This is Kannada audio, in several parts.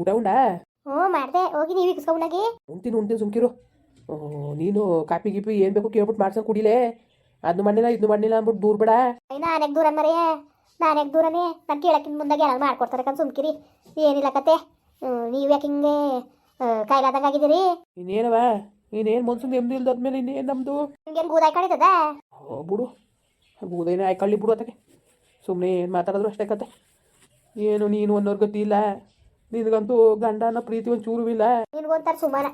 ಊಟ ಉಂಡಾ ಹ್ಞೂ ಮಾಡಿದೆ. ಹೋಗಿ ನೀವು ಇಕ್ಸ್ಕೊಂಡಾಗಿ ಉಣ್ತೀನಿ ಉಣ್ತೀನಿ ಸುಮ್ಕಿರು. ಓ, ನೀನು ಕಾಪಿ ಗಿಪಿ ಏನು ಬೇಕು ಕೇಳ್ಬಿಟ್ಟು ಮಾಡ್ಸಂಗೆ ಕುಡಿಲೇ. ಅದನ್ನು ಮಾಡಿಲ್ಲ ಇದನ್ನು ಮಾಡಿಲ್ಲ ಅಂದ್ಬಿಟ್ಟು ದೂರ ಬೇಡ. ನಾನೇಕ್ ದೂರ ಮರೆಯೇ ನಾನೇಕ್ ದೂರನೇ? ನಾನು ಕೇಳಕ್ಕಿಂತ ಮುಂದಾಗಿ ಏನಾರು ಮಾಡ್ಕೊಡ್ತಾರೆ ಕಣ್ ಸುಮ್ಕಿರಿ. ಏನಿಲ್ಲ ಕತೆ. ನೀವು ಯಾಕೆ ಹಿಂಗೆ ಕಾಯಿಲಾದಂಗೆ ಆಗಿದ್ದೀರಿ? ಇನ್ನೇನವ? ಇನ್ನೇನು ಮನ್ಸು ನೆಮ್ಮದಿ ಇಲ್ದಾದ್ಮೇಲೆ ಇನ್ನೇನು ನಮ್ಮದು ನಿಮ್ಗೇನು ಗೂದಾಯ್ ಕಾಣಿತದ ಓ ಬಿಡು. ಬೂದೇನೆ ಆಯ್ಕಳ್ಳಿ ಬಿಡು ಅದಕ್ಕೆ ಸುಮ್ಮನೆ ಏನು ಮಾತಾಡಿದ್ರು ಅಷ್ಟೇ ಕತೆ. ಏನು ನೀನು ಅನ್ನೋರ್ ಗತಿ ಇಲ್ಲ. ನಿನಗಂತೂ ಗಂಡನ ಪ್ರೀತಿ ಒಂದು ಚೂರು ಇಲ್ಲ. ನಿನ್ಗೊಂಥರ ಸುಮಾರ.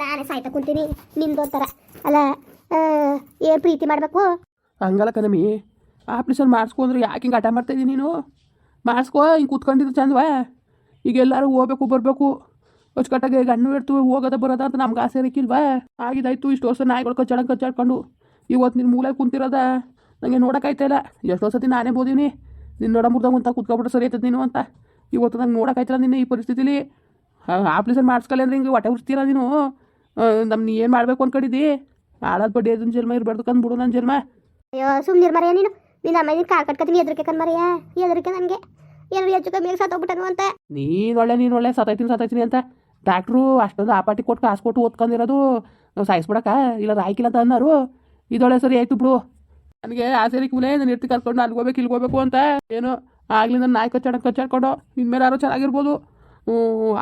ನಾನೇ ಸಾಯ್ತಾ ಕುಂತೀನಿ ನಿಮ್ದೊಂಥರ. ಅಲ್ಲ ಏನು ಪ್ರೀತಿ ಮಾಡಬೇಕು? ಹಂಗಲ್ಲ ಕಣಮಿ ಆಪ್ರೇಷನ್ ಮಾಡಿಸ್ಕೊ ಅಂದ್ರೆ ಯಾಕೆ ಹಿಂಗೆ ಹಠ ಮಾಡ್ತಾಯಿದ್ದೀನಿ ನೀನು? ಮಾಡಿಸ್ಕೋ ಹಿಂಗೆ ಕೂತ್ಕೊಂಡಿದ್ದು ಚಂದವಾ? ಈಗ ಎಲ್ಲರೂ ಹೋಗ್ಬೇಕು ಬರಬೇಕು. ಅಚ್ಚುಕಟ್ಟಾಗಿ ಗಣ್ಣು ಇಡ್ತು ಹೋಗೋದ ಬರೋದ ಅಂತ ನಮ್ಗೆ ಆಸೆ ಇರಕ್ಕಿಲ್ವಾ ಆಗಿದಾಯ್ತು ಇಷ್ಟು ವರ್ಷ ನಾಯಿಗಳು ಕಚ್ಚಾಡ ಕಚ್ಚಾಡ್ಕೊಂಡು. ಇವತ್ತು ನಿನ್ನ ಮೂಲೆ ಕುಂತಿರೋದ? ನನಗೆ ನೋಡೋಕ್ಕಾಯ್ತಾ ಇಲ್ಲ. ಎಷ್ಟೋ ಸತಿ ನಾನೇ ಬೋದೀನಿ ನಿನ್ನ ನೋಡ ಮುರ್ದಂಗೆ ಅಂತ ಕೂತ್ಕೊಬಿಟ್ರೆ ಸರಿ ಆಯ್ತದ ನೀನು ಅಂತ. ಇವತ್ತು ನಂಗೆ ನೋಡೋಕ್ಕಾಯ್ತಿಲ್ಲ ನಿನ್ನ ಈ ಪರಿಸ್ಥಿತಿಲಿ. ಆಪ್ರೇಷನ್ ಮಾಡಿಸ್ಕಲ್ಲ ಅಂದ್ರೆ ಹಿಂಗೆ ಹೊಟ್ಟೆ ಉರ್ತೀರ ನೀನು. ನಮ್ಮ ನೀ ಏನು ಮಾಡಬೇಕು ಅನ್ಕೊಂಡಿದ್ದಿ? ಆಳದ ಬಡ್ಡಿ ಅದನ್ನ ಜನ್ಮ ಇರಬಾರ್ದು ಕಂದ್ಬಿಡು ನನ್ನ ಜನ್ಮ. ಅಯ್ಯೋ ಸುಮ್ಮನೆ ಮರೆಯ ನೀನು. ನಿನ್ನ ಅಮ್ಮ ನೀನು ಕಾಲ್ ಕಟ್ಕೊತೀನಿ ಎದ್ರಿಕೆ ಕಣ್ ಮರೆಯ? ಎದ್ರಿಕೆ ನನಗೆ ಏನು ಹೆಚ್ಚು ಕಮ್ಮಿ ಸತ್ತೋಗ್ಬಿಟ್ಟನು ಅಂತ. ನೀನು ಒಳ್ಳೆ ನೀನು ಒಳ್ಳೆ ಸತ್ತೈತೀನಿ ಸತ್ತೈತೀನಿ ಅಂತ. ಡಾಕ್ಟ್ರು ಅಷ್ಟೊಂದು ಆ ಪಾಟಿ ಕೊಟ್ಟು ಕಾಸು ಕೊಟ್ಟು ಓದ್ಕೊಂಡಿರೋದು. ಸಾಯಿಸ್ಬಿಡಕ್ಕ ಇಲ್ಲ ರಾಯ್ಕಿಲ್ಲ ಅಂತ ಅನ್ನೋರು ಇದೊಳ್ಳೆ ಸರಿ ಆಯ್ತು ಬಿಡು. ನನಗೆ ಆಸೆ ಕೂಲೇ ನಾನು ಇರ್ತಿ ಕರ್ಕೊಂಡು ಅಲ್ಲಿ ಹೋಗ್ಬೇಕು ಇಲ್ಲಿಗೆ ಹೋಗ್ಬೇಕು ಅಂತ. ಏನು ಆಗ್ಲಿಂದ ನಾಯಿ ಕಚ್ಚಾಡ ಕಚ್ಚಾಡ್ಕೊಂಡು ಇನ್ಮೇಲೆ ಯಾರೋ ಚೆನ್ನಾಗಿರ್ಬೋದು.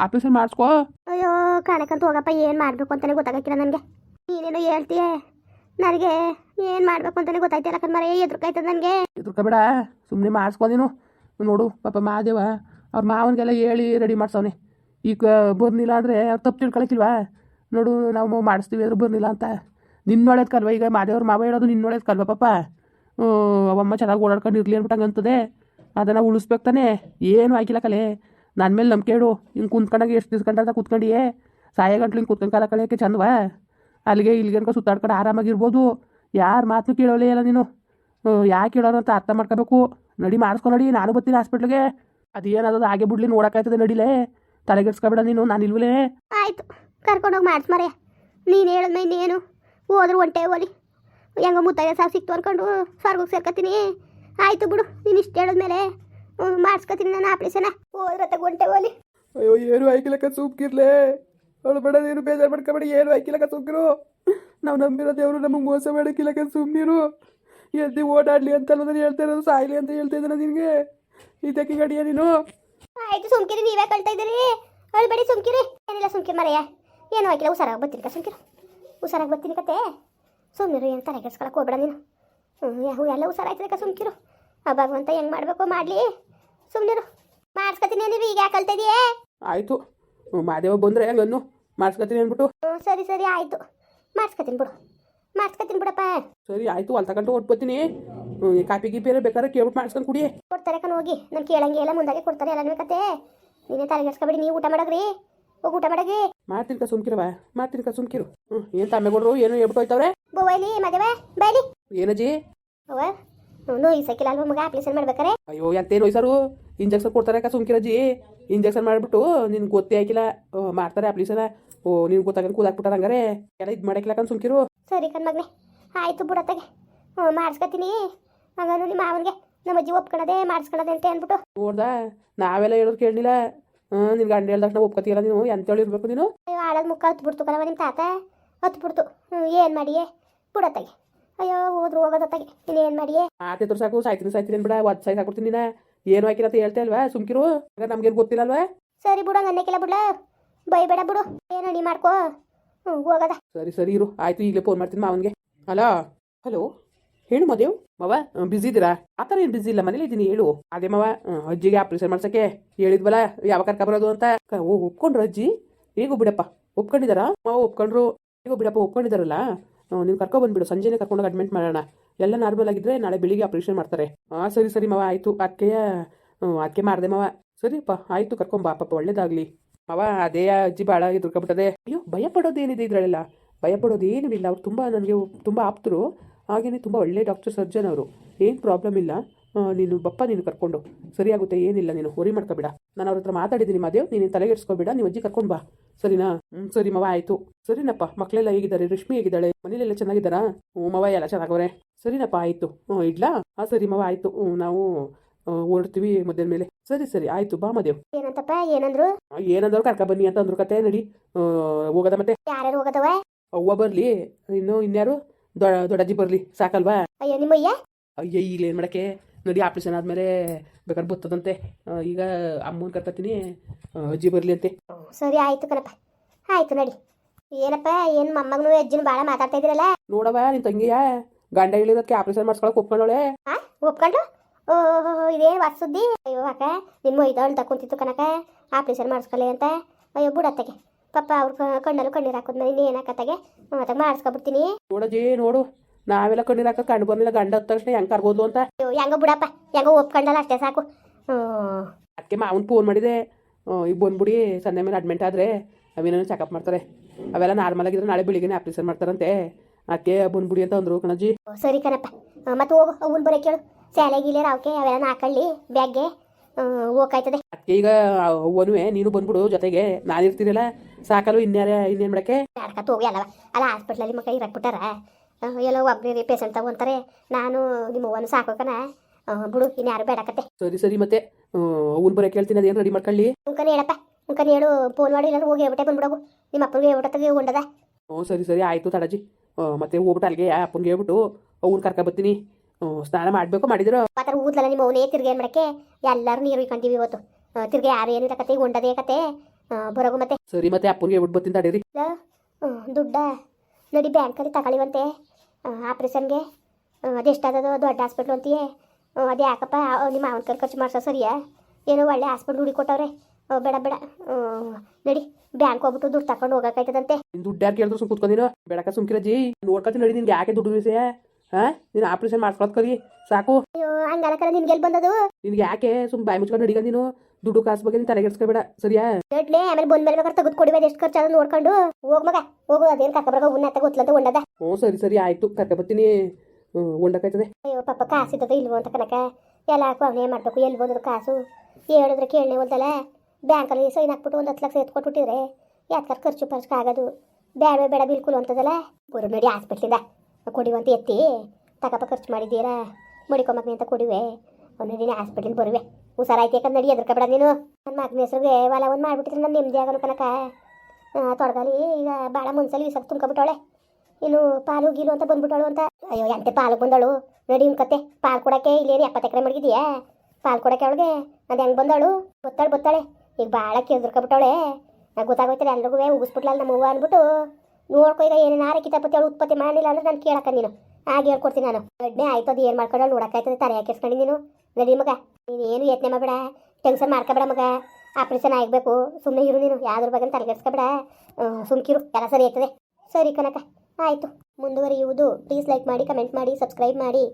ಆಪರೇಷನ್ ಮಾಡಿಸ್ಕೋ. ಅಯ್ಯೋ ಕಾಣಕ್ಕಂತ ಹೋಗಪ್ಪ ಏನು ಮಾಡಬೇಕು ಅಂತಾನೆ ಗೊತ್ತಾಗಕ್ಕಿಲ್ಲ ನನಗೆ. ನೀನೇನು ಹೇಳ್ತೀಯ? ನನಗೆ ಏನು ಮಾಡಬೇಕು ಅಂತಾನೆ ಗೊತ್ತಾಯ್ತಿಲ್ಲ ಕಣ್ ಮರೆಯ ಎದ್ರಿಕಾಯ್ತದ ನನಗೆ. ಎದುರ್ಕೋಬೇಡ ಸುಮ್ಮನೆ ಮಾಡಿಸ್ಕೊ ನೀನು. ನೋಡು ಪಾಪ ಮಾದೇವ ಅವ್ರ ಮಾವನಿಗೆಲ್ಲ ಹೇಳಿ ರೆಡಿ ಮಾಡ್ಸವನೆ. ಈಗ ಬರ್ನಿಲ್ಲ ಅಂದರೆ ಅವ್ರು ತಪ್ಪು ತಿಳ್ಕೊಳಕ್ಕಿಲ್ವಾ? ನೋಡು ನಾವು ಮಾಡಿಸ್ತೀವಿ ಅಂದ್ರೆ ಬರ್ನಿಲ್ಲ ಅಂತ. ನಿನ್ನೊಳೇದು ಕಲ್ವ ಈಗ ಮಾದೇವ್ರ ಮಾವ ಹೇಳೋದು ನಿನ್ನೊಳೇದು ಕಲ್ವ ಪಾಪ. ಅವಮ್ಮ ಚೆನ್ನಾಗಿ ಓಡಾಡ್ಕೊಂಡು ಇರಲಿ ಅಂದ್ಬಿಟ್ಟಂಗೆ ಹಂಗಂತದೆ ಅದನ್ನು ಉಳಿಸ್ಬೇಕು ತಾನೇ? ಏನು ಆಗಿಲ್ಲ ಕಲೆ. ನನ್ನ ಮೇಲೆ ನಂಬಿಕೆ ಇಡು. ಹಿಂಗೆ ಕುಂತ್ಕೊಂಡಾಗ ಎಷ್ಟು ದಿವ್ಸ ಗಂಟೆ ಕುತ್ಕೊಂಡಿಯೇ? ಸಾಯ ಗಂಟ್ಲು ಹಿಂಗೆ ಕುತ್ಕೊಂಡು ಕಾಲ ಕಳೆಯೋಕ್ಕೆ ಚಂದವಾ? ಅಲ್ಲಿಗೆ ಇಲ್ಲಿಗೆ ಅನ್ಕೊ ಸುತ್ತಾಡ್ಕೊಂಡು ಆರಾಮಾಗಿರ್ಬೋದು. ಯಾರ ಮಾತು ಕೇಳೋಲೇ ಇಲ್ಲ ನೀನು. ಯಾಕೆ ಕೇಳೋರು ಅಂತ ಅರ್ಥ ಮಾಡ್ಕೋಬೇಕು? ನಡಿ ಮಾಡಿಸ್ಕೊ ನಡಿ. ನಾನು ಬರ್ತೀನಿ ಹಾಸ್ಪಿಟ್ಲಿಗೆ. ಅದೇನದು ಹಾಗೆ ಬಿಡ್ಲಿ ನೋಡೋಕ್ಕಾಯ್ತದೆ ನಡಿಲೇ. ತಲೆಗೆಡ್ಸ್ಕೊಬೇಡ ನೀನು. ನಾನು ಇಲ್ವಲೇ. ಆಯಿತು. ಕರ್ಕೊಂಡೋಗಿ ಮಾಡಿಸ್ ಮರೆಯ ನೀನು ಹೇಳಿದ್ಮೇಲೆ ಇನ್ನೇನು ಹೋದ್ರು ಒಂಟೆ ಹೋಲಿ ಹೆಂಗೋ ಮುತ್ತೈದೆ ಸಾವು ಸಿಕ್ತು ಅನ್ಕೊಂಡು ಸ್ವರ್ಗಕ್ಕೆ ಸೇರ್ಕೊತೀನಿ ಆಯಿತು ಬಿಡು ನೀನು ಇಷ್ಟು ಹೇಳಿದ್ಮೇಲೆ ಮಾಡಿಸ್ಕೊತೀನಿ ನಾನು ಆಪ್ರೇಷನ ಹೋದ್ರ ತಗೊಂಡೆ ಹೋಲಿ ಅಯ್ಯೋ ಏನು ಆಯ್ಕಿಲ್ಲಕ್ಕ ಸೂಪ್ಕಿರ್ಲೇ ಅವಳು ಬೇಡ ನೀನು ಬೇಜಾರು ಮಾಡ್ಕೊಬೇಡಿ ಏನು ಆಯ್ಕಿಲ್ಲಕ್ಕ ಸೂಪ್ಕಿರು ನಾವು ನಂಬಿರೋ ದೇವರು ನಮಗೆ ಮೋಸ ಮಾಡೋಕ್ಕಿಲ್ಲಕ್ಕ ಸುಮ್ಮನಿರು ಎದ್ದು ಓಡಾಡ್ಲಿ ಅಂತ ನಾನು ಹೇಳ್ತಾ ಇರೋದು ಸಾಯ್ಲಿ ಅಂತ ಹೇಳ್ತಾ ಇದ್ದಾನೆ ನಿನಗೆ. ಇದಕ್ಕೆ ಗಡಿಯ ನೀನು? ಆಯ್ತು ಸುಮ್ಕಿರಿ ನೀವೇ ಕಳ್ತಾ ಇದ್ದೀರಿ. ಅಳ್ಬೇಡಿ ಸುಮ್ಕಿರಿ. ಏನಿಲ್ಲ ಸುಮ್ಕಿರಿ ಮರೆಯ ಏನು ಆಗಿಲ್ಲ ಹುಷಾರಾಗಿ ಬರ್ತೀನಿ ಕ ಸುಮ್ಕಿರು. ಹುಷಾರಾಗಿ ಬರ್ತೀನಿ ಕತೆ. ಸುಮ್ಮನಿರು ಏನು ತಲೆ ಕೆಡ್ಸ್ಕೊಳಕ್ಕೆ ಹೋಗ್ಬೇಡ ನೀನು. ಹ್ಞೂ ಎಲ್ಲ ಹುಷಾರಾಯ್ತದಕ್ಕ ಸುಮ್ಕಿರು. ಆ ಭಗವಂತ ಹೆಂಗೆ ಮಾಡಬೇಕು ಮಾಡಲಿ. ಸುಮ್ಮನಿರು ಮಾಡಿಸ್ಕೊತೀನಿ ನೀವು ಈಗ ಯಾಕೆ ಕಲ್ತಿದೆಯೇ ಆಯಿತು. ಮಾದೇವ ಬಂದರೆ ಅನ್ನು? ಮಾಡಿಸ್ಕೊತೀನಿ ಅಂದ್ಬಿಟ್ಟು. ಹ್ಞೂ ಸರಿ ಸರಿ ಆಯಿತು. ಮಾಡಿಸ್ಕೊತೀನಿ ಬಿಡು. ಮಾಡಿಸ್ಕೊತೀನಿ ಬಿಡಪ್ಪ. ಸರಿ ಆಯಿತು. ಅಲ್ಲಿ ತಗೊಂಡು ಹೊಟ್ಬತ್ತೀನಿ ಕಾಪಿ ಗೀಪಿ ಎಲ್ಲ ಬೇಕಾದ್ರೆ ಕೇಳ್ಬಿಟ್ಟು ಮಾಡಿಸ್ಕೊಂಡು ಕುಡಿ. ಕೊಡ್ತಾರೆ ಕಣ್ ಹೋಗಿ. ನಾನು ಕೇಳಂಗೆ ಎಲ್ಲ ಮುಂದಾಗೆ ಕೊಡ್ತಾರೆ ಎಲ್ಲ ಕತೆ. ನೀನೇ ತಲೆಗೆಡ್ಸ್ಕೊಬೇಡಿ ನೀವು ಊಟ ಮಾಡಗ್ರಿ ಹೋಗಿ ಊಟ ಮಾಡಗಿ ಮಾಡ್ತೀನಿ ಕ ಸುಮ್ಕಿರವ ಮಾಡ್ತೀನಿ ಕ ಸುಮ್ಕಿರು ಹ್ಞೂ ಏನು ತಮ್ಮೆಗೊಡ್ರು ಏನು ಹೇಳ್ಬಿಟ್ಟು ಹೋಯ್ತವ್ರೆ ಬೋವೈಲಿ ಮದುವೆ ಬೈಲಿ. ಏನಜ್ಜಿ ನೋ ಈ ಸೈಕಲ್ ಅಲ್ವಾ ಮಗ ಅಪ್ಲಿಕೇಶನ್ ಮಾಡ್ಬೇಕಾರೆ? ಅಯ್ಯೋ ಎಂತೇನು ವಯಸ್ಸಾರು ಇಂಜೆಕ್ಷನ್ ಕೊಡ್ತಾರೆ ಅಕ್ಕ ಸುಮ್ಕಿರಜ್ಜಿ ಇಂಜೆಕ್ಷನ್ ಮಾಡ್ಬಿಟ್ಟು ನಿನ್ಗೆ ಗೊತ್ತೇ ಆಗಿಲ್ಲ. ಮಾಡ್ತಾರೆ ಅಪ್ಲಿಕೇಶನ್ ಓ ನಿನ್ಗೆ ಗೊತ್ತಾಗ ಕೂದಾಕ್ಬಿಟ್ಟಾರ ಹಂಗಾರೆ. ಎಲ್ಲ ಇದು ಮಾಡಕ್ಕಿಲ್ಲ ಕಣ್ ಸುಮ್ಕಿರು ಸರಿ ಕಣ್ ಮಗನೆ ಆಯ್ತು ಬಿಡತ್ತಾಗೆ ಹ್ಞೂ ಮಾಡಿಸ್ಕೊತೀನಿ. ಹಂಗಾರೆ ನಿಮ್ಮ ಮಾವನಿಗೆ ನಮ್ಮ ಅಜ್ಜಿ ಒಪ್ಕೊಳದೆ ಮಾಡಿಸ್ಕೊಳದೆ ಅಂತ ಅಂದ್ಬಿಟ್ಟು. ನೋಡ್ದಾ ನಾವೆಲ್ಲ ಹೇಳೋದು ಕೇಳಲಿಲ್ಲ ನಿನ್ ಗಂಡ ಹೇಳ್ದ ತಕ್ಷಣ ಒಪ್ಕೊತೀಯಲ್ಲ ನೀನು? ಎಂತ ಹೇಳಿರ್ಬೇಕು ನೀನು? ಅಯ್ಯೋ ಆಳದ ಮುಖ ಹತ್ತು ಬಿಡ್ತು ಕಣವ ನಿಮ್ಮ ತಾತ. ಹತ್ತು ಬಿಡ್ತು ಏನು ಮಾಡಿಯೇ? ಬಿಡತ್ತಾಗೆ ಅಯ್ಯೋ ಹೋದ್ರು ಹೋಗೋದತ್ತಾಗೆ ನೀನು ಏನು ಮಾಡಿಯೇ? ಆತೆ ಸಾಕು ಸಾಯ್ತೀನಿ ಸಾಯ್ತೀನಿ ಬಿಡ ಒತ್ ಸಾಯ್ತು ಹಾಕೊಡ್ತೀನಿ ನೀನ. ಏನು ಹಾಕಿರತ್ತ ಅಂತ ಹೇಳ್ತಾ ಇಲ್ವಾ ಸುಮ್ಕಿರು? ನಮ್ಗೇನು ಗೊತ್ತಿಲ್ಲ ಅಲ್ವಾ ಸರಿ ಬಿಡು ಹಂಗೆ ಬಿಡ ಬೈ ಬೈಬೇಡ ಬಿಡು. ಏನು ಅಡಿ ಮಾಡ್ಕೋ? ಹೋಗದ. ಸರಿ ಸರಿ ಇರು. ಆಯ್ತು ಈಗಲೇ ಫೋನ್ ಮಾಡ್ತೀನಿ ಮಾವನ್ಗೆ. ಹಲೋ ಹಲೋ ಹೇಳು ಮದೇವ್. ಮವ ಬ್ಯುಸಿ ಇದ್ದೀರಾ? ಆ ಥರ ಏನು ಬಿಸಿ ಇಲ್ಲ, ಮನೇಲಿ ಇದ್ದೀನಿ ಹೇಳು. ಅದೇ ಮವ ಅಜ್ಜಿಗೆ ಆಪರೇಷನ್ ಮಾಡ್ಸಕ್ಕೆ ಹೇಳಿದ್ವಲ್ಲ, ಯಾವ ಕರ್ಕ ಬರೋದು ಅಂತ. ಒಪ್ಕೊಂಡ್ರು ಅಜ್ಜಿ? ಹೇಗು ಬಿಡಪ್ಪ, ಒಪ್ಕೊಂಡಿದಾರಾ? ಮಾವ, ಒಪ್ಕೊಂಡ್ರು. ಹೇಗು ಬಿಡಪ್ಪ, ಒಪ್ಕೊಂಡಿದಾರಲ್ಲ? ನೀವು ಕರ್ಕೊ ಬಂದ್ಬಿಡು, ಸಂಜೆನೆ ಕರ್ಕೊಂಡು ಅಡ್ಮಿಟ್ ಮಾಡೋಣ. ಎಲ್ಲ ನಾರ್ಮಲ್ ಆಗಿದ್ರೆ ನಾಳೆ ಬೆಳಿಗ್ಗೆ ಆಪರೇಷನ್ ಮಾಡ್ತಾರೆ. ಹಾಂ ಸರಿ ಸರಿ ಮಾವ, ಆಯಿತು. ಅದಕ್ಕೆ ಅದಕ್ಕೆ ಮಾಡಿದೆ ಮಾವ. ಸರಿಪ್ಪ ಆಯಿತು, ಕರ್ಕೊಂಬಾ, ಪಾಪ ಒಳ್ಳೇದಾಗಲಿ. ಮಾವ, ಅದೇ ಅಜ್ಜಿ ಭಾಳ ಎದುರ್ಕೊಬಿಟ್ಟದೆ ಅಯ್ಯೋ ಭಯ ಪಡೋದೇನಿದೆ ಇದರಲ್ಲೆಲ್ಲ? ಭಯ ಪಡೋದೇನೂ ಇಲ್ಲ, ಅವ್ರು ತುಂಬ ನನಗೆ, ತುಂಬ ಆಪ್ತರು. ಹಾಗೆಯೇ ತುಂಬ ಒಳ್ಳೆ ಡಾಕ್ಟರ್ ಸರ್ಜನ್ ಅವರು. ಏನು ಪ್ರಾಬ್ಲಮ್ ಇಲ್ಲ. ನೀನು ಬಪ್ಪ ನೀನು ಕರ್ಕೊಂಡು ಸರಿಯಾಗುತ್ತೆ ಏನಿಲ್ಲ ನೀನು ಹೊರಿ ಮಾಡ್ಕೋಬೇಡ. ನಾನು ಅವ್ರ ಹತ್ರ ಮಾತಾಡಿದ್ದೀನಿ ಮಾದೇವ್ ನೀನು ತಲೆಗೆಡ್ಸ್ಕೊಬೇಡ ನೀವು ಅಜ್ಜಿ ಕರ್ಕೊಂಡು ಬಾ. ಸರಿನಾ? ಹ್ಞೂ ಸರಿ ಮವ ಆಯಿತು. ಸರಿನಪ್ಪ ಮಕ್ಕಳೆಲ್ಲ ಹೇಗಿದ್ದಾರೆ? ರಶ್ಮಿ ಹೇಗಿದ್ದಾಳೆ? ಮನೇಲೆಲ್ಲ ಚೆನ್ನಾಗಿದ್ದಾರಾ? ಹ್ಞೂ ಮವ ಎಲ್ಲ ಚೆನ್ನಾಗವ್ರೆ. ಸರಿನಪ್ಪ ಆಯಿತು. ಹ್ಞೂ ಇಡ್ಲಾ? ಹಾಂ ಸರಿ ಮವ ಆಯಿತು. ಹ್ಞೂ ನಾವು ಓಡ್ತೀವಿ ಮಧ್ಯಾಹ್ನ ಮೇಲೆ. ಸರಿ ಸರಿ ಆಯ್ತು ಬಾ ಮದೇವ್. ಏನಂತಪ್ಪ ಏನಂದ್ರು? ಏನಂದ್ರು ಕರ್ಕ ಬನ್ನಿ ಅಂತ ಅಂದ್ರು ಕತೆ ನಡಿ. ಹೋಗದ ಮತ್ತೆ? ಯಾರು ಹೋಗದವ ಅವ್ವ ಬರ್ಲಿ. ಇನ್ನು ಇನ್ಯಾರು? ದೊಡ್ಡಜ್ಜಿ ಬರ್ಲಿ ಸಾಕಲ್ವಾ? ಅಯ್ಯೋ ನಿಮ್ಮಯ್ಯ? ಅಯ್ಯ ಈಗ ಏನು ಮಾಡಕ್ಕೆ? ನೋಡಿ ಆಪ್ರೇಷನ್ ಆದಮೇಲೆ ಬೇಕಾದ್ರೆ ಬರ್ತದಂತೆ ಈಗ ಅಮ್ಮನ ಕರ್ತೀನಿ ಅಜ್ಜಿ ಬರಲಿ ಅಂತೆ. ಸರಿ ಆಯ್ತು ಕಣಪ್ಪ. ಆಯ್ತು ನಡಿ. ಏನಪ್ಪ ಏನು ಮೊಮ್ಮಗನು ಅಜ್ಜಿನ ಭಾಳ ಮಾತಾಡ್ತಾ ಇದ್ದೀರಲ್ಲ? ನೋಡವ ನಿನ್ ತಂಗಿಯ ಗಂಡ ಹೇಳಿರೋದಕ್ಕೆ ಆಪರೇಷನ್ ಮಾಡಿಸ್ಕೊಳಕ್ ಒಪ್ಕೊಂಡವಳೆ. ಆ ಒಪ್ಕೊಂಡು ಓಹೋ ಇದೇ ಸುದ್ದಿ. ಅಯ್ಯೋ ಅಕ್ಕ ನಿಮ್ಮ ಐದಳು ತಕೊಂತಿತ್ತು ಕನಕ ಆಪರೇಷನ್ ಮಾಡಿಸ್ಕೊಳ್ಳಿ ಅಂತ. ಅಯ್ಯೋ ಬಿಡತ್ತಗೆ ಪಾಪ ಅವ್ರ ಕಣ್ಣಲ್ಲೂ ಕಣ್ಣೀರು ಹಾಕಿದ್ಮೇಲೆ ಇನ್ನೇನು ಹಾಕತ್ತಾಗೆ ಮತ್ತೆ ಮಾಡಿಸ್ಕೊಬಿಡ್ತೀನಿ. ನೋಡಜಿ ನೋಡು. ನಾವೆಲ್ಲ ಕಣ್ಣೀರು ಹಾಕ ಕಂಡು ಬಂದಿಲ್ಲ ಗಂಡ ಹತ್ತ ತಕ್ಷಣ ಹೆಂಗೆ ಕರ್ಬೋದು ಅಂತ? ಹೆಂಗ ಹೆಂಗೋ ಬಿಡಪ್ಪ ಹೆಂಗೋ ಒಪ್ಕೊಂಡಲ್ಲ ಅಷ್ಟೇ ಸಾಕು. ಅದಕ್ಕೆ ಮಾವನ್ ಫೋನ್ ಮಾಡಿದೆ. ಈಗ ಬಂದ್ಬಿಡಿ ಸಂಜೆ ಮೇಲೆ ಅಡ್ಮಿಂಟ್ ಆದ್ರೆ ಅವೇನೇನು ಚೆಕಪ್ ಮಾಡ್ತಾರೆ. ಅವೆಲ್ಲ ನಾರ್ಮಲ್ ಆಗಿದ್ರೆ ನಾಳೆ ಬೆಳಿಗ್ಗೆ ಆಪ್ರೇಷನ್ ಮಾಡ್ತಾರಂತೆ. ಅದಕ್ಕೆ ಬಂದ್ಬಿಡಿ ಅಂತ ಅಂದ್ರು ಕಣಜಿ ಸರಿ ಕಣಪ್ಪ. ಮತ್ತೆ ಹೋಗು ಅವನ್ ಬರೋ ಕೇಳು ಸ್ಯಾಲೆ ಗೀಲೆ ರಾವ್ಕೆ ಅವೆಲ್ಲ ಹಾಕೊಳ್ಳಿ ಬ್ಯಾಗ್ಗೆ. ಹೋಗ್ತದೆ ಅದಕ್ಕೆ ಈಗ ಅವ್ವನು ನೀನು ಬಂದ್ಬಿಡು ಜೊತೆಗೆ. ನಾನು ಇರ್ತೀನಲ್ಲ. ಸಾಕಲ್ವ ಇನ್ಯಾರ ಇನ್ನೇನು ಮಾಡಕ್ಕೆ ನಡ್ಕತ್ ಹೋಗಿ ಅಲ್ಲವ? ಅಲ್ಲ ಹಾಸ್ಪಿಟ್ಲಲ್ಲಿ ಕೈ ಇರಾಕ್ಬಿಟ್ಟಾರ ಎಲ್ಲೋ ಒಬ್ಬರಿ ಪೇಷಂಟ್ ತಗೊಂತಾರೆ ನಾನು ನಿಮ್ಮ ಅವ್ವನು ಸಾಕೋಕನ. ಬಿಡು ಇನ್ಯಾರು ಬೇಡಕತ್ತೆ. ಸರಿ ಸರಿ ಮತ್ತೆ. ಅವ್ನು ಬರೋ ಕೇಳ್ತೀನಿ ಅದೇನು ರೆಡಿ ಮಾಡ್ಕೊಳ್ಳಿ? ಉಂಕನ ಹೇಳಪ್ಪ ಉಂಕನ ಹೇಳು ಫೋನ್ ಮಾಡಿ ಇಲ್ಲಾಂದ್ರೆ ಹೋಗಿ ಹೇಳ್ಬಿಟ್ಟೆ ಬಂದ್ಬಿಡೋಗು ನಿಮ್ಮ ಅಪ್ಪಗೆ ಹೇಳ್ಬಿಟ್ಟಗೆ ಹೊಂಡದ ಹ್ಞೂ ಸರಿ ಸರಿ ಆಯಿತು ತಡಜಿ. ಮತ್ತೆ ಹೋಗ್ಬಿಟ್ಟು ಅಲ್ಲಿಗೆ ಅಪ್ಪನಿಗೆ ಹೇಳ್ಬಿಟ್ಟು ಅವ್ನು ಕರ್ಕೊಬತ್ತೀನಿ ಸ್ನಾನ ಮಾಡಬೇಕು ಮಾಡಿದ್ರು. ಆ ಥರ ಊದ್ಲಲ್ಲ ನಿಮ್ಮ ಅವನೇ ತಿರ್ಗಿ ಏನು ಮಾಡಕ್ಕೆ? ಎಲ್ಲರೂ ನೀರು ಇಟ್ಕೊಂತೀವಿ ಇವತ್ತು. ತಿರ್ಗಿ ಯಾರು ಏನಿಲ್ಲ ಕತೆ ಉಂಡದೇ ಕತೆ. ಬರೋಗು ಮತ್ತೆ. ಸರಿ ಮತ್ತೆ ಅಪ್ಪನಿಗೆ ಹೇಳ್ಬಿಟ್ಟು ಬರ್ತೀನಿ ತಡೀರಿ. ದುಡ್ಡ. ನಡಿ ಬ್ಯಾಂಕಲ್ಲಿ ತಗೊಳ್ಳಿವಂತೆ. ಆಪ್ರೇಷನ್ಗೆ. ಅದೆಷ್ಟಾದದು ದೊಡ್ಡ ಹಾಸ್ಪಿಟ್ಲು ಅಂತೀಯೇ. ಅದೇ ಯಾಕಪ್ಪ ನಿಮ್ಮ ಮಾವನ ಕೈ ಖರ್ಚು ಮಾಡ್ಸೋ ಸರಿಯಾ? ಏನೋ ಒಳ್ಳೆ ಹಾಸ್ಪಿಟ್ಲ್ ಹುಡುಕಿ ಕೊಟ್ಟವ್ರೆ. ಬೇಡ ಬೇಡ. ನಡಿ ಬ್ಯಾಂಕ್ ಹೋಗ್ಬಿಟ್ಟು ದುಡ್ಡು ತಕೊಂಡು ಹೋಗಕ್ಕಾಯ್ತದಂತೆ ದುಡ್ಡು ಯಾರು ಕೇಳಿದ್ರು ಸುಮ್ ಕೂತ್ಕೊಂಡಿನೋ ಬೇಡಕ ಸುಮ್ಕಿರಜಿ ನೋಡ್ಕೊತೀನಿ ನಡಿ ನಿನ್ಗೆ ಯಾಕೆ ದುಡ್ಡು ವಿಷಯ? ಹಾ ನೀನು ಆಪ್ರೇಷನ್ ಮಾಡ್ಸ್ಕೊಳತ್ ಸಾಕು. ಅಯ್ಯೋ ಹಂಗಲ್ಲ ಕಣ ನಿನ್ಗೆಲ್ಲಿ ಬಂದದು? ನಿನ್ಗೆ ಯಾಕೆ ಸುಮ್ ಬಾಯಿ ಮುಚ್ಕೊಂಡು ನಡಿಗ ನೀನು? ದುಡ್ಡು ಕಾಸು ಬಗ್ಗೆ ನೀನು ತಲೆಗೆಡ್ಸ್ಕೊಬೇಡ ಸರಿಯಾ? ದೊಡ್ಲೆ ಆಮೇಲೆ ಬಂದ ಮೇಲೆ ಬೇಕಾದ್ರೆ ತೆಗೆದು ಕೊಡಿಬೇಡ ಎಷ್ಟು ಖರ್ಚು ಅದನ್ನ ನೋಡ್ಕೊಂಡು ಹೋಗ್ ಮಗ ಹೋಗು ಅದೇನು ಕರ್ಕೊಬರ್ಗ ಉನ್ನ ಅಂತ ಗೊತ್ತಲಂತ ಉಂಡದ ಹ್ಞೂ ಸರಿ ಸರಿ ಆಯಿತು ಕರ್ಕೊಬತ್ತೀನಿ ಉಂಡಕ್ಕಾಯ್ತದೆ ಅಯ್ಯೋ ಪಾಪ ಇದ್ದದ ಇಲ್ವೋ ಅಂತ ಕನಕ. ಎಲ್ಲ ಹಾಕು ಅವನೇ ಮಾಡಬೇಕು ಎಲ್ಲಿ ಬಂದ್ರು ಕಾಸು. ಹೇಳಿದ್ರೆ ಒಂದಲ್ಲ ಹೋದಲ್ಲ ಬ್ಯಾಂಕಲ್ಲಿ ಸೈನ್ ಹಾಕ್ಬಿಟ್ಟು ಒಂದು ಹತ್ತು ಲಕ್ಷ ಎತ್ಕೊಟ್ಬಿಟ್ಟಿದ್ರೆ ಯಾತ್ಕಾರ ಖರ್ಚು ಪರ್ಚು ಆಗೋದು. ಬೇಡ ಬೇಡ ಬಿಲ್ಕುಲ್ ಅಂತದಲ್ಲ. ಬರೋ ನೋಡಿ ಹಾಸ್ಪಿಟ್ಲಿಂದ ಕೊಡಿವಂತ ಎತ್ತಿ. ತಗಪ ಖರ್ಚು ಮಾಡಿದ್ದೀರಾ? ಮಡಿಕೊಂಬಕ್ನಿ ಅಂತ ಕೊಡಿವೆ. ಒಂದು ದಿನ ಹಾಸ್ಪಿಟ್ಲಿಂದ ಬರುವೆ. ಹುಷಾರಾಯ್ತು, ಯಾಕಂದ್ರೆ ನಡಿ ಎದ್ರಕ ನೀನು. ನನ್ನ ಮಗನ ಹೆಸ್ರಿಗೆ ಹೊಲ ಒಂದು ಮಾಡಿಬಿಟ್ಟಿದ್ರೆ, ನಾನು ನೆಮ್ಮದಿ ಆಗೋನು ಕನಕ ತೊಡಗಲಿ, ಈಗ ಭಾಳ ಮುನ್ಸಲಿ ಸಕ್ ತುಂಬ್ಕೊಬಿಟ್ಟವಳೆ. ಇನ್ನು ಪಾಲು ಗೀಲು ಅಂತ ಬಂದ್ಬಿಟ್ಟಳು ಅಂತ. ಅಯ್ಯೋ ಎಂತೆ ಪಾಲು ಬಂದಳು. ನಡಿ ಕತೆ. ಪಾಲು ಕೊಡಕ್ಕೆ ಇಲ್ಲೇನು ಎಪ್ಪತ್ತು ಎಕರೆ ಮಡಗಿದೀಯಾ? ಪಾಲು ಕೊಡಕ್ಕೆ ಅವಳಿಗೆ. ಅದು ಹೆಂಗೆ ಬಂದಳು? ಬತ್ತಾಳು, ಬತ್ತಾಳೆ. ಈಗ ಭಾಳ ಕೆದ್ರಕೊಬಿಟ್ಟವಳೆ. ಗೊತ್ತಾಗೋಯ್ತಾರೆ ಎಲ್ರಿಗೂ ಉಗಿಸ್ಬಿಟ್ಲಲ್ಲ ನಮ್ಮ ಹೂವು ಅಂದ್ಬಿಟ್ಟು. ನೋಡ್ಕೊ, ಈಗ ಏನೇನು ಆರೆ ಕಿತಾಪತಿ ಅವಳು ಉತ್ಪತ್ತಿ ಮಾಡಲಿಲ್ಲ ಅಂದ್ರೆ ನಾನು ಕೇಳಕ್ಕ ನೀನು. ಹಾಗೆ ಹೇಳ್ಕೊಡ್ತೀನಿ ನಾನು. ಗಡ್ಡೆ ಆಯ್ತು ಅದು ಏನು ಮಾಡ್ಕೊಂಡು ನೋಡಕ್ಕಾಯ್ತದೆ ತಲೆ ಹಾಕಿಸ್ಕೊಂಡು ನೀನು. ನಡಿ ಮಗ. ನೀನು ಏನು ಯತ್ನೆ ಮಾಡಬೇಡ. ಟೆನ್ಷನ್ ಮಾಡ್ಕೋಬೇಡ ಮಗ. ಆಪ್ರೇಷನ್ ಆಗಬೇಕು. ಸುಮ್ಮನೆ ಇರು ನೀನು. ಯಾವ್ದ್ರ ಬಗ್ಗೆ ತಲೆಗೆಡ್ಸ್ಕೊಬೇಡ ಸುಮ್ಕಿರು. ಎಲ್ಲ ಸರಿ ಆಯ್ತದೆ. ಸರಿ ಕನಕ. ಆಯಿತು. ಮುಂದುವರಿಯುವುದು. ಪ್ಲೀಸ್ ಲೈಕ್ ಮಾಡಿ ಕಮೆಂಟ್ ಮಾಡಿ ಸಬ್ಸ್ಕ್ರೈಬ್ ಮಾಡಿ.